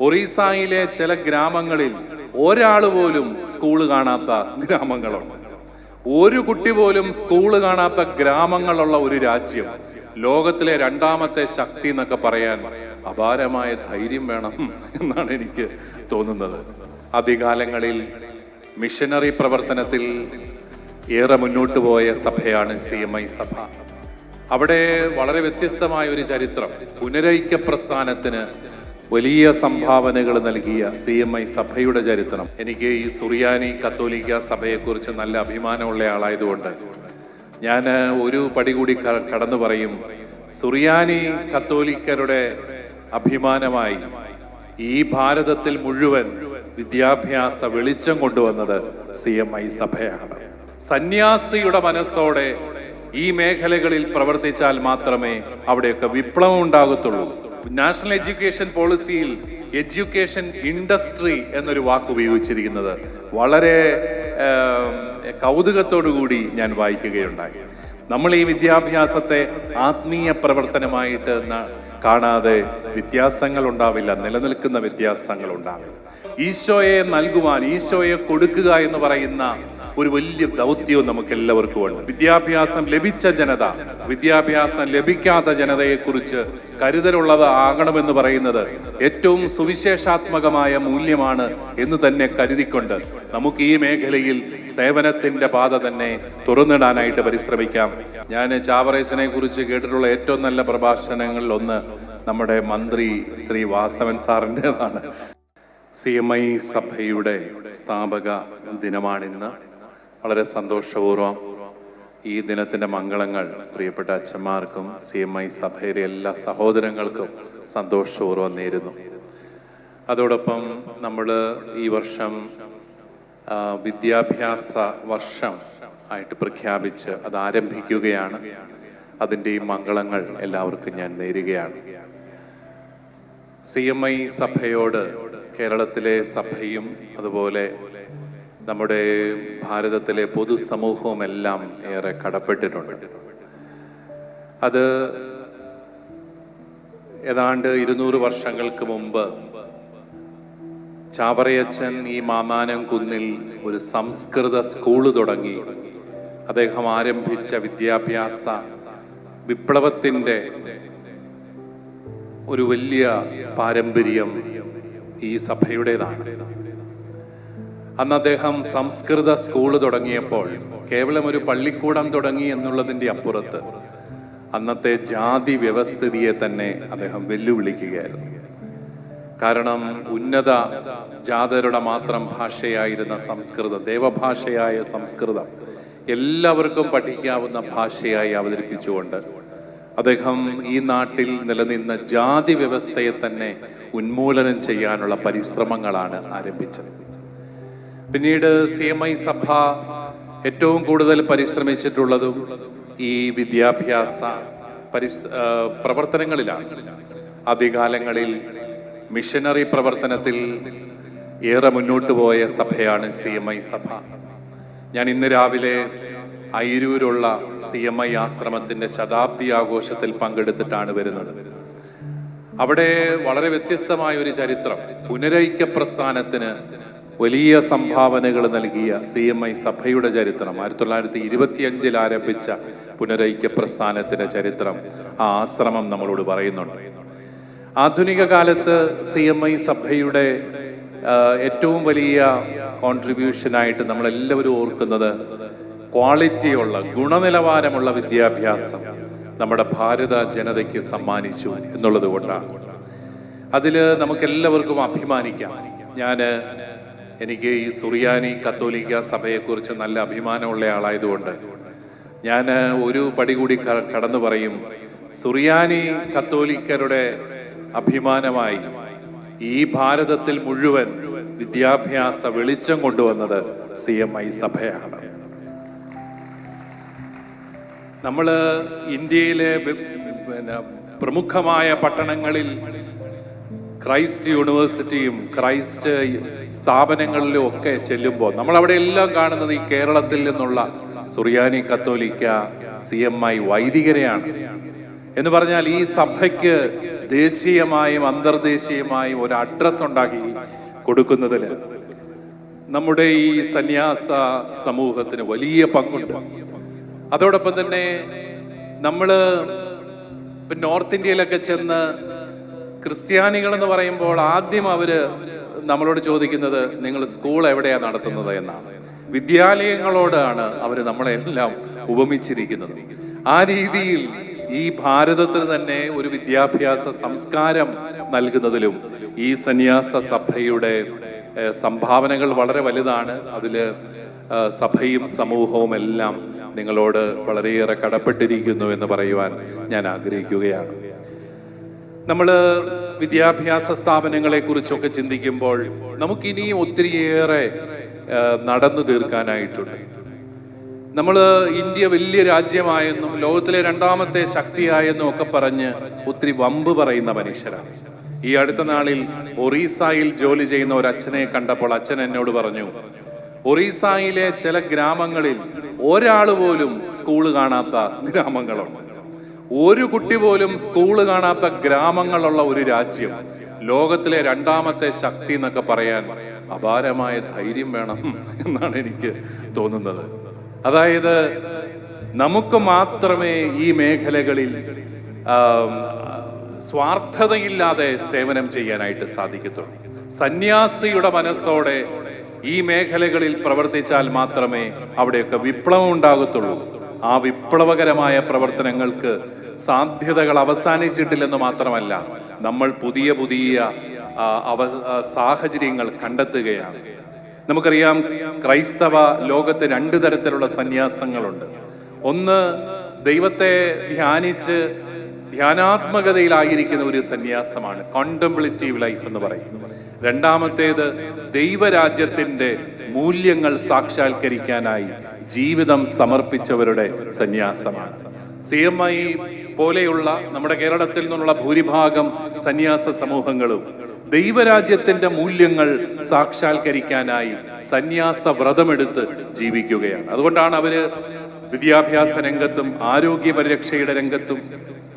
ഒറീസയിലെ ചില ഗ്രാമങ്ങളിൽ ഒരാൾ പോലും സ്കൂൾ കാണാത്ത ഗ്രാമങ്ങളുണ്ട്. ഒരു കുട്ടി പോലും സ്കൂൾ കാണാത്ത ഗ്രാമങ്ങളുള്ള ഒരു രാജ്യം ലോകത്തിലെ രണ്ടാമത്തെ ശക്തി എന്നൊക്കെ പറയാൻ അപാരമായ ധൈര്യം വേണം എന്നാണ് എനിക്ക് തോന്നുന്നത്. അധികാലങ്ങളിൽ മിഷനറി പ്രവർത്തനത്തിൽ ഏറെ മുന്നോട്ട് പോയ സഭയാണ് സി എം ഐ സഭ. അവിടെ വളരെ വ്യത്യസ്തമായ ഒരു ചരിത്രം. പുനരൈക്യ പ്രസ്ഥാനത്തിന് വലിയ സംഭാവനകൾ നൽകിയ സി എം ഐ സഭയുടെ ചരിത്രം. എനിക്ക് ഈ സുറിയാനി കത്തോലിക്ക സഭയെക്കുറിച്ച് നല്ല അഭിമാനമുള്ള ആളായതുകൊണ്ട് ഞാൻ ഒരു പടി കൂടി കടന്നു പറയും സുറിയാനി കത്തോലിക്കരുടെ അഭിമാനമായി ഈ ഭാരതത്തിൽ മുഴുവൻ വിദ്യാഭ്യാസ വെളിച്ചം കൊണ്ടുവന്നത് സി എം ഐ സഭയാണ്. സന്യാസിയുടെ മനസ്സോടെ ഈ മേഖലകളിൽ പ്രവർത്തിച്ചാൽ മാത്രമേ അവിടെയൊക്കെ വിപ്ലവം ഉണ്ടാകത്തുള്ളൂ. നാഷണൽ എഡ്യൂക്കേഷൻ പോളിസിയിൽ എഡ്യൂക്കേഷൻ ഇൻഡസ്ട്രി എന്നൊരു വാക്ക് ഉപയോഗിച്ചിരിക്കുന്നത്. വളരെ കൂടി ഞാൻ വായിക്കുകയുണ്ടായി. നമ്മൾ ഈ വിദ്യാഭ്യാസത്തെ ആത്മീയ പ്രവർത്തനമായിട്ട് കാണാതെ വ്യത്യാസങ്ങൾ ഉണ്ടാവില്ല നിലനിൽക്കുന്ന വ്യത്യാസങ്ങൾ ഉണ്ടാവില്ല. ഈശോയെ നൽകുവാൻ ഈശോയെ കൊടുക്കുക എന്ന് പറയുന്ന ഒരു വലിയ ദൗത്യവും നമുക്ക് എല്ലാവർക്കും ഉണ്ട്. വിദ്യാഭ്യാസം ലഭിച്ച ജനത വിദ്യാഭ്യാസം ലഭിക്കാത്ത ജനതയെ കുറിച്ച് കരുതലുള്ളത് ആകണമെന്ന് പറയുന്നത് ഏറ്റവും സുവിശേഷാത്മകമായ മൂല്യമാണ് എന്ന് തന്നെ കരുതിക്കൊണ്ട് നമുക്ക് ഈ മേഖലയിൽ സേവനത്തിന്റെ പാത തന്നെ തുറന്നിടാനായിട്ട് പരിശ്രമിക്കാം. ഞാൻ ചാവറേച്ചനെ കുറിച്ച് കേട്ടിട്ടുള്ള ഏറ്റവും നല്ല പ്രഭാഷണങ്ങളിൽ ഒന്ന് നമ്മുടെ മന്ത്രി ശ്രീ വാസവൻ സാറിന്റെതാണ്. സി എം ഐ സഭയുടെ സ്ഥാപക ദിനമാണിന്ന്. വളരെ സന്തോഷപൂർവം ഈ ദിനത്തിന്റെ മംഗളങ്ങൾ പ്രിയപ്പെട്ട അച്ഛന്മാർക്കും സി എം ഐ സഭയിലെ എല്ലാ സഹോദരങ്ങൾക്കും സന്തോഷപൂർവം നേരുന്നു. അതോടൊപ്പം നമ്മൾ ഈ വർഷം വിദ്യാഭ്യാസ വർഷം ആയിട്ട് പ്രഖ്യാപിച്ച് അത് ആരംഭിക്കുകയാണ്. അതിന്റെ ഈ മംഗളങ്ങൾ എല്ലാവർക്കും ഞാൻ നേരുകയാണ്. സി എം ഐ സഭയോട് കേരളത്തിലെ സഭയും അതുപോലെ നമ്മുടെ ഭാരതത്തിലെ പൊതുസമൂഹവും എല്ലാം ഏറെ കടപ്പെട്ടിട്ടുണ്ട്. അത് ഏതാണ്ട് ഇരുന്നൂറ് വർഷങ്ങൾക്ക് മുമ്പ് ചാവറയച്ചൻ ഈ മാമാനം കുന്നിൽ ഒരു സംസ്കൃത സ്കൂൾ തുടങ്ങി. അദ്ദേഹം ആരംഭിച്ച വിദ്യാഭ്യാസ വിപ്ലവത്തിന്റെ ഒരു വലിയ പാരമ്പര്യം ഈ സഭയുടേതാണ്. അന്ന് അദ്ദേഹം സംസ്കൃത സ്കൂൾ തുടങ്ങിയപ്പോൾ കേവലം ഒരു പള്ളിക്കൂടം തുടങ്ങി എന്നുള്ളതിന്റെ അപ്പുറത്ത് അന്നത്തെ ജാതി വ്യവസ്ഥിതിയെ തന്നെ അദ്ദേഹം വെല്ലുവിളിക്കുകയായിരുന്നു. കാരണം ഉന്നത ജാതരുടെ മാത്രം ഭാഷയായിരുന്ന സംസ്കൃതം ദേവഭാഷയായ സംസ്കൃതം എല്ലാവർക്കും പഠിക്കാവുന്ന ഭാഷയായി അവതരിപ്പിച്ചുകൊണ്ട് അദ്ദേഹം ഈ നാട്ടിൽ നിലനിന്ന ജാതി വ്യവസ്ഥയെ തന്നെ ഉന്മൂലനം ചെയ്യാനുള്ള പരിശ്രമങ്ങളാണ് ആരംഭിച്ചത്. പിന്നീട് സി എം ഐ സഭ ഏറ്റവും കൂടുതൽ പരിശ്രമിച്ചിട്ടുള്ളതും ഈ വിദ്യാഭ്യാസ പരിസ് പ്രവർത്തനങ്ങളിലാണ്. ആദ്യകാലങ്ങളിൽ മിഷനറി പ്രവർത്തനത്തിൽ ഏറെ മുന്നോട്ട് പോയ സഭയാണ് സി എം ഐ സഭ. ഞാൻ ഇന്ന് രാവിലെ അയിരൂരുള്ള സി എം ഐ ആശ്രമത്തിന്റെ ശതാബ്ദി ആഘോഷത്തിൽ പങ്കെടുത്തിട്ടാണ് വരുന്നത്. അവിടെ വളരെ വ്യത്യസ്തമായ ഒരു ചരിത്രം. പുനരൈക്യ പ്രസ്ഥാനത്തിന് വലിയ സംഭാവനകൾ നൽകിയ സി എം ഐ സഭയുടെ ചരിത്രം. ആയിരത്തി തൊള്ളായിരത്തി ഇരുപത്തിയഞ്ചിൽ ആരംഭിച്ച പുനരൈക്യ പ്രസ്ഥാനത്തിന്റെ ചരിത്രം ആ ആശ്രമം നമ്മളോട് പറയുന്നുണ്ട്. ആധുനിക കാലത്ത് സി എം ഐ സഭയുടെ ഏറ്റവും വലിയ കോൺട്രിബ്യൂഷനായിട്ട് നമ്മളെല്ലാവരും ഓർക്കുന്നത് ക്വാളിറ്റിയുള്ള ഗുണനിലവാരമുള്ള വിദ്യാഭ്യാസം നമ്മുടെ ഭാരത ജനതയ്ക്ക് സമ്മാനിച്ചു എന്നുള്ളത് കൊണ്ടാണ്. അതിൽ നമുക്കെല്ലാവർക്കും അഭിമാനിക്കാം. ഞാൻ എനിക്ക് ഈ സുറിയാനി കത്തോലിക്ക സഭയെക്കുറിച്ച് നല്ല അഭിമാനമുള്ള ആളായതുകൊണ്ട് ഞാൻ ഒരു പടി കൂടി കടന്നു പറയും സുറിയാനി കത്തോലിക്കരുടെ അഭിമാനമായി ഈ ഭാരതത്തിൽ മുഴുവൻ വിദ്യാഭ്യാസ വെളിച്ചം കൊണ്ടുവന്നത് സി എം ഐ സഭയാണ്. നമ്മൾ ഇന്ത്യയിലെ പ്രമുഖമായ പട്ടണങ്ങളിൽ ക്രൈസ്റ്റ് യൂണിവേഴ്സിറ്റിയും ക്രൈസ്റ്റ് സ്ഥാപനങ്ങളിലും ഒക്കെ ചെല്ലുമ്പോൾ നമ്മൾ അവിടെ എല്ലാം കാണുന്നത് ഈ കേരളത്തിൽ നിന്നുള്ള സുറിയാനി കത്തോലിക്ക സി എം ഐ വൈദികരെയാണ്. എന്ന് പറഞ്ഞാൽ ഈ സഭയ്ക്ക് ദേശീയമായും അന്തർദേശീയമായും ഒരു അഡ്രസ് ഉണ്ടാക്കി കൊടുക്കുന്നതിൽ നമ്മുടെ ഈ സന്യാസ സമൂഹത്തിന് വലിയ പങ്കുണ്ട്. അതോടൊപ്പം തന്നെ നമ്മൾ നോർത്ത് ഇന്ത്യയിലൊക്കെ ചെന്ന് ക്രിസ്ത്യാനികൾ എന്ന് പറയുമ്പോൾ ആദ്യം അവർ നമ്മളോട് ചോദിക്കുന്നത് നിങ്ങൾ സ്കൂൾ എവിടെയാണ് നടത്തുന്നത്? എന്നാണ്. വിദ്യാലയങ്ങളോടാണ് അവർ നമ്മളെല്ലാം ഉപമിച്ചിരിക്കുന്നത്. ആ രീതിയിൽ ഈ ഭാരതത്തിന് തന്നെ ഒരു വിദ്യാഭ്യാസ സംസ്കാരം നൽകുന്നതിലും ഈ സന്യാസ സഭയുടെ സംഭാവനകൾ വളരെ വലുതാണ്. അതിൽ സഭയും സമൂഹവും എല്ലാം നിങ്ങളോട് വളരെയേറെ കടപ്പെട്ടിരിക്കുന്നു എന്ന് പറയുവാൻ ഞാൻ ആഗ്രഹിക്കുകയാണ്. നമ്മൾ വിദ്യാഭ്യാസ സ്ഥാപനങ്ങളെ കുറിച്ചൊക്കെ ചിന്തിക്കുമ്പോൾ നമുക്കിനിയും ഒത്തിരിയേറെ നടന്നു തീർക്കാനായിട്ടുണ്ട്. നമ്മൾ ഇന്ത്യ വലിയ രാജ്യമായെന്നും ലോകത്തിലെ രണ്ടാമത്തെ ശക്തിയായെന്നും ഒക്കെ പറഞ്ഞ് ഒത്തിരി വമ്പ് പറയുന്ന മനുഷ്യരാണ്. ഈ അടുത്ത നാളിൽ ഒറീസയിൽ ജോലി ചെയ്യുന്ന ഒരു അച്ഛനെ കണ്ടപ്പോൾ അച്ഛൻ എന്നോട് പറഞ്ഞു ഒറീസയിലെ ചില ഗ്രാമങ്ങളിൽ ഒരാൾ പോലും സ്കൂൾ കാണാത്ത ഗ്രാമങ്ങളുണ്ട്. ഒരു കുട്ടി പോലും സ്കൂൾ കാണാത്ത ഗ്രാമങ്ങളുള്ള ഒരു രാജ്യം. ലോകത്തിലെ രണ്ടാമത്തെ ശക്തി എന്നൊക്കെ പറയാൻ അപാരമായ ധൈര്യം വേണം എന്നാണ് എനിക്ക് തോന്നുന്നത്. അതായത് നമുക്ക് മാത്രമേ ഈ മേഖലകളിൽ സ്വാർത്ഥതയില്ലാതെ സേവനം ചെയ്യാനായിട്ട് സാധിക്കത്തുള്ളൂ. സന്യാസിയുടെ മനസ്സോടെ ഈ മേഖലകളിൽ പ്രവർത്തിച്ചാൽ മാത്രമേ അവിടെയൊക്കെ വിപ്ലവം ഉണ്ടാകത്തുള്ളൂ. ആ വിപ്ലവകരമായ പ്രവർത്തനങ്ങൾക്ക് സാധ്യതകൾ അവസാനിച്ചിട്ടില്ലെന്ന് മാത്രമല്ല നമ്മൾ പുതിയ പുതിയ അവ സാഹചര്യങ്ങൾ കണ്ടെത്തുകയാണ്. നമുക്കറിയാം ക്രൈസ്തവ ലോകത്ത് രണ്ട് തരത്തിലുള്ള സന്യാസങ്ങളുണ്ട്. ഒന്ന് ദൈവത്തെ ധ്യാനിച്ച് ധ്യാനാത്മകതയിലായിരിക്കുന്ന ഒരു സന്യാസമാണ് കോണ്ടംപ്ലിറ്റീവ് ലൈഫ് എന്ന് പറയും. രണ്ടാമത്തേത് ദൈവരാജ്യത്തിന്റെ മൂല്യങ്ങൾ സാക്ഷാത്കരിക്കാനായി ജീവിതം സമർപ്പിച്ചവരുടെ സന്യാസമാണ്. സി എം ഐ പോലെയുള്ള നമ്മുടെ കേരളത്തിൽ നിന്നുള്ള ഭൂരിഭാഗം സന്യാസ സമൂഹങ്ങളും ദൈവരാജ്യത്തിന്റെ മൂല്യങ്ങൾ സാക്ഷാത്കരിക്കാനായി സന്യാസ വ്രതമെടുത്ത് ജീവിക്കുകയാണ്. അതുകൊണ്ടാണ് അവർ വിദ്യാഭ്യാസ രംഗത്തും ആരോഗ്യ പരിരക്ഷയുടെ രംഗത്തും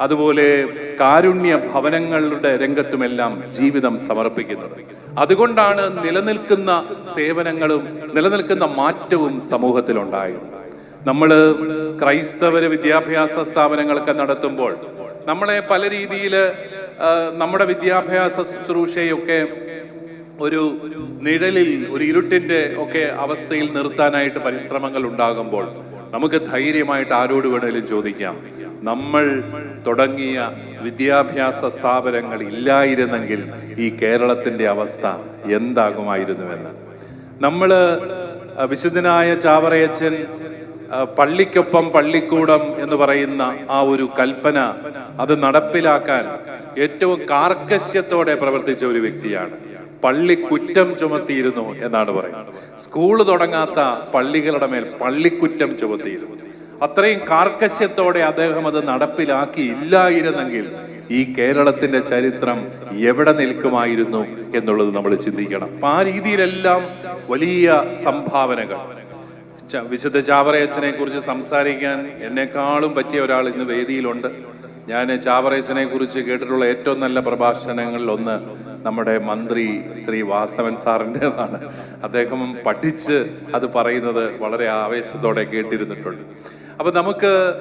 അതുപോലെ കാരുണ്യ ഭവനങ്ങളുടെ രംഗത്തുമെല്ലാം ജീവിതം സമർപ്പിക്കുന്നത്. അതുകൊണ്ടാണ് നിലനിൽക്കുന്ന സേവനങ്ങളും നിലനിൽക്കുന്ന മാറ്റവും സമൂഹത്തിലുണ്ടായത്. നമ്മൾ ക്രൈസ്തവര് വിദ്യാഭ്യാസ സ്ഥാപനങ്ങളൊക്കെ നടത്തുമ്പോൾ നമ്മളെ പല രീതിയിൽ നമ്മുടെ വിദ്യാഭ്യാസ ശുശ്രൂഷയൊക്കെ ഒരു നിഴലിൽ ഒരു ഇരുട്ടിന്റെ ഒക്കെ അവസ്ഥയിൽ നിർത്താനായിട്ട് പരിശ്രമങ്ങൾ ഉണ്ടാകുമ്പോൾ നമുക്ക് ധൈര്യമായിട്ട് ആരോട് വേണേലും ചോദിക്കാം. നമ്മൾ തുടങ്ങിയ വിദ്യാഭ്യാസ സ്ഥാപനങ്ങൾ ഇല്ലായിരുന്നെങ്കിൽ ഈ കേരളത്തിന്റെ അവസ്ഥ എന്താകുമായിരുന്നുവെന്ന്. നമ്മൾ അഹ് വിശുദ്ധനായ ചാവറയച്ചൻ പള്ളിക്കൊപ്പം പള്ളിക്കൂടം എന്ന് പറയുന്ന ആ ഒരു കൽപ്പന അത് നടപ്പിലാക്കാൻ ഏറ്റവും കാർക്കശ്യത്തോടെ പ്രവർത്തിച്ച ഒരു വ്യക്തിയാണ്. പള്ളി കുറ്റം ചുമത്തിയിരുന്നു എന്നാണ് പറയുന്നത്. സ്കൂൾ തുടങ്ങാത്ത പള്ളികളുടെ മേൽ പള്ളിക്കുറ്റം ചുമത്തിയിരുന്നു. അത്രയും കാർക്കശ്യത്തോടെ അദ്ദേഹം അത് നടപ്പിലാക്കിയില്ലായിരുന്നെങ്കിൽ ഈ കേരളത്തിന്റെ ചരിത്രം എവിടെ നിൽക്കുമായിരുന്നു എന്നുള്ളത് നമ്മൾ ചിന്തിക്കണം. അപ്പൊ ആ രീതിയിലെല്ലാം വലിയ സംഭാവനകൾ. വിശുദ്ധ ചാവറയച്ചനെ കുറിച്ച് സംസാരിക്കാൻ എന്നെക്കാളും പറ്റിയ ഒരാൾ ഇന്ന് വേദിയിലുണ്ട്. ഞാൻ ചാവറയച്ചനെ കുറിച്ച് കേട്ടിട്ടുള്ള ഏറ്റവും നല്ല പ്രഭാഷണങ്ങളിൽ ഒന്ന് നമ്മുടെ മന്ത്രി ശ്രീ വാസവൻ സാറിന്റെതാണ്. അദ്ദേഹം പഠിച്ച് അത് പറയുന്നത് വളരെ ആവേശത്തോടെ കേട്ടിരുന്നിട്ടുണ്ട്. അപ്പൊ നമുക്ക്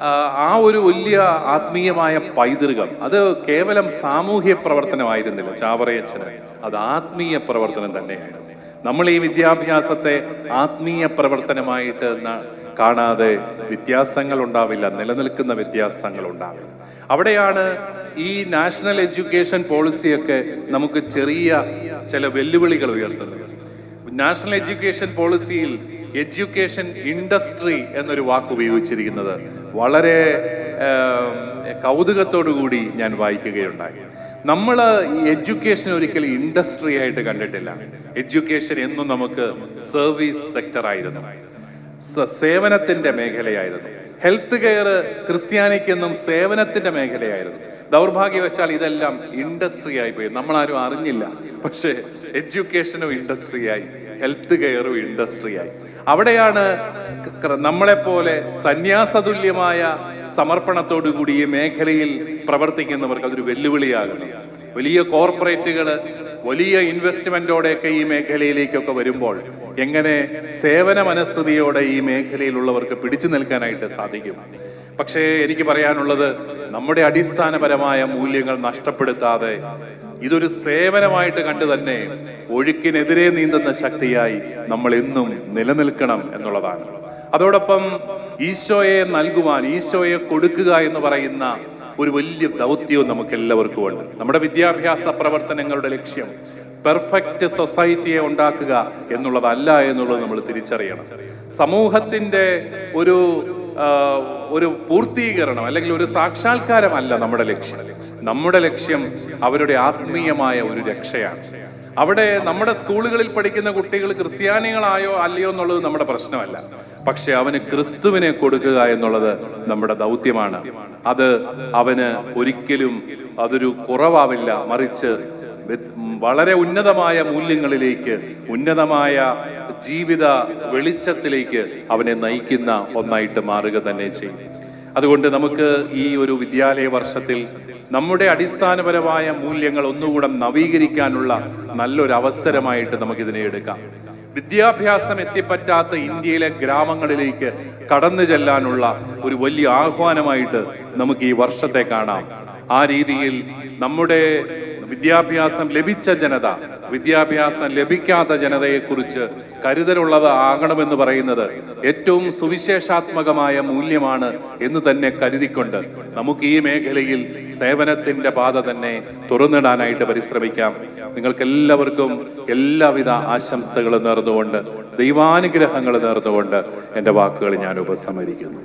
ആ, ഒരു വലിയ ആത്മീയമായ പൈതൃകം അത് കേവലം സാമൂഹ്യ പ്രവർത്തനമായിരുന്നില്ല ചാവറയച്ചന്. അത് ആത്മീയ പ്രവർത്തനം തന്നെയായിരുന്നു. നമ്മൾ ഈ വിദ്യാഭ്യാസത്തെ ആത്മീയ പ്രവർത്തനമായിട്ട് കാണാതെ വ്യത്യാസങ്ങൾ ഉണ്ടാവില്ല നിലനിൽക്കുന്ന വ്യത്യാസങ്ങൾ ഉണ്ടാവില്ല. അവിടെയാണ് ഈ നാഷണൽ എഡ്യൂക്കേഷൻ പോളിസിയൊക്കെ നമുക്ക് ചെറിയ ചില വെല്ലുവിളികൾ ഉയർത്തുന്നത്. നാഷണൽ എഡ്യൂക്കേഷൻ പോളിസിയിൽ എഡ്യൂക്കേഷൻ ഇൻഡസ്ട്രി എന്നൊരു വാക്ക് ഉപയോഗിച്ചിരിക്കുന്നത് വളരെ കൗതുകത്തോടു കൂടി ഞാൻ വായിക്കുകയുണ്ടായി. നമ്മൾ എഡ്യൂക്കേഷൻ ഒരിക്കലും ഇൻഡസ്ട്രി ആയിട്ട് കണ്ടിട്ടില്ല. എഡ്യൂക്കേഷൻ എന്നും നമുക്ക് സർവീസ് സെക്ടർ ആയിരുന്നു. സേവനത്തിന്റെ മേഖലയായിരുന്നു. ഹെൽത്ത് കെയർ ക്രിസ്ത്യാനിക്കെന്നും സേവനത്തിന്റെ മേഖലയായിരുന്നു. ദൗർഭാഗ്യവശാൽ ഇതെല്ലാം ഇൻഡസ്ട്രി ആയി പോയി. നമ്മൾ ആരും അറിഞ്ഞില്ല. പക്ഷേ എഡ്യൂക്കേഷനും ഇൻഡസ്ട്രി ആയി. ഹെൽത്ത് കെയറും ഇൻഡസ്ട്രി ഇൻഡസ്ട്രിയായി അവിടെയാണ് നമ്മളെ നമ്മളെപ്പോലെ സന്യാസതുല്യമായ സമർപ്പണത്തോടു കൂടി ഈ മേഖലയിൽ പ്രവർത്തിക്കുന്നവർക്ക് അതൊരു വെല്ലുവിളിയാകണം. വലിയ കോർപ്പറേറ്റുകൾ വലിയ ഇൻവെസ്റ്റ്മെന്റോടെയൊക്കെ ഈ മേഖലയിലേക്കൊക്കെ വരുമ്പോൾ എങ്ങനെ സേവന മനസ്ഥിതിയോടെ ഈ മേഖലയിലുള്ളവർക്ക് പിടിച്ചു നിൽക്കാനായിട്ട് സാധിക്കും. പക്ഷേ എനിക്ക് പറയാനുള്ളത് നമ്മുടെ അടിസ്ഥാനപരമായ മൂല്യങ്ങൾ നഷ്ടപ്പെടുത്താതെ ഇതൊരു സേവനമായിട്ട് കണ്ടു തന്നെ ഒഴുക്കിനെതിരെ നീന്തുന്ന ശക്തിയായി നമ്മൾ എന്നും നിലനിൽക്കണം എന്നുള്ളതാണ്. അതോടൊപ്പം ഈശോയെ നൽകുവാൻ ഈശോയെ കൊടുക്കുക എന്ന് പറയുന്ന ഒരു വലിയ ദൗത്യവും നമുക്ക് എല്ലാവർക്കും ഉണ്ട്. നമ്മുടെ വിദ്യാഭ്യാസ പ്രവർത്തനങ്ങളുടെ ലക്ഷ്യം പെർഫെക്റ്റ് സൊസൈറ്റിയെ ഉണ്ടാക്കുക എന്നുള്ളതല്ല എന്നുള്ളത് നമ്മൾ തിരിച്ചറിയണം. സമൂഹത്തിന്റെ ഒരു ഒരു പൂർത്തീകരണം അല്ലെങ്കിൽ ഒരു സാക്ഷാത്കാരമല്ല നമ്മുടെ ലക്ഷ്യം. നമ്മുടെ ലക്ഷ്യം അവരുടെ ആത്മീയമായ ഒരു രക്ഷയാണ്. അവിടെ നമ്മുടെ സ്കൂളുകളിൽ പഠിക്കുന്ന കുട്ടികൾ ക്രിസ്ത്യാനികളായോ അല്ലയോ എന്നുള്ളത് നമ്മുടെ പ്രശ്നമല്ല. പക്ഷെ അവന് ക്രിസ്തുവിനെ കൊടുക്കുക എന്നുള്ളത് നമ്മുടെ ദൗത്യമാണ്. അത് അവന് ഒരിക്കലും അതൊരു കുറവാവില്ല. മറിച്ച് വളരെ ഉന്നതമായ മൂല്യങ്ങളിലേക്ക് ഉന്നതമായ ജീവിത വെളിച്ചത്തിലേക്ക് അവനെ നയിക്കുന്ന ഒന്നായിട്ട് മാറുക തന്നെ ചെയ്യും. അതുകൊണ്ട് നമുക്ക് ഈ ഒരു വിദ്യാലയ വർഷത്തിൽ നമ്മുടെ അടിസ്ഥാനപരമായ മൂല്യങ്ങൾ ഒന്നുകൂടെ നവീകരിക്കാനുള്ള നല്ലൊരു അവസരമായിട്ട് നമുക്കിതിനെ എടുക്കാം. വിദ്യാഭ്യാസം എത്തിപ്പറ്റാത്ത ഇന്ത്യയിലെ ഗ്രാമങ്ങളിലേക്ക് കടന്നു ചെല്ലാനുള്ള ഒരു വലിയ ആഹ്വാനമായിട്ട് നമുക്ക് ഈ വർഷത്തെ കാണാം. ആ രീതിയിൽ നമ്മുടെ വിദ്യാഭ്യാസം ലഭിച്ച ജനത വിദ്യാഭ്യാസം ലഭിക്കാത്ത ജനതയെക്കുറിച്ച് കരുതലുള്ളത് ആകണമെന്ന് പറയുന്നത് ഏറ്റവും സുവിശേഷാത്മകമായ മൂല്യമാണ് എന്ന് തന്നെ കരുതിക്കൊണ്ട് നമുക്ക് ഈ മേഖലയിൽ സേവനത്തിന്റെ പാത തന്നെ തുറന്നിടാനായിട്ട് പരിശ്രമിക്കാം. നിങ്ങൾക്ക് എല്ലാവർക്കും എല്ലാവിധ ആശംസകളും നേർന്നുകൊണ്ട് ദൈവാനുഗ്രഹങ്ങൾ നേർന്നുകൊണ്ട് എന്റെ വാക്കുകൾ ഞാൻ ഉപസംഹരിക്കുന്നു.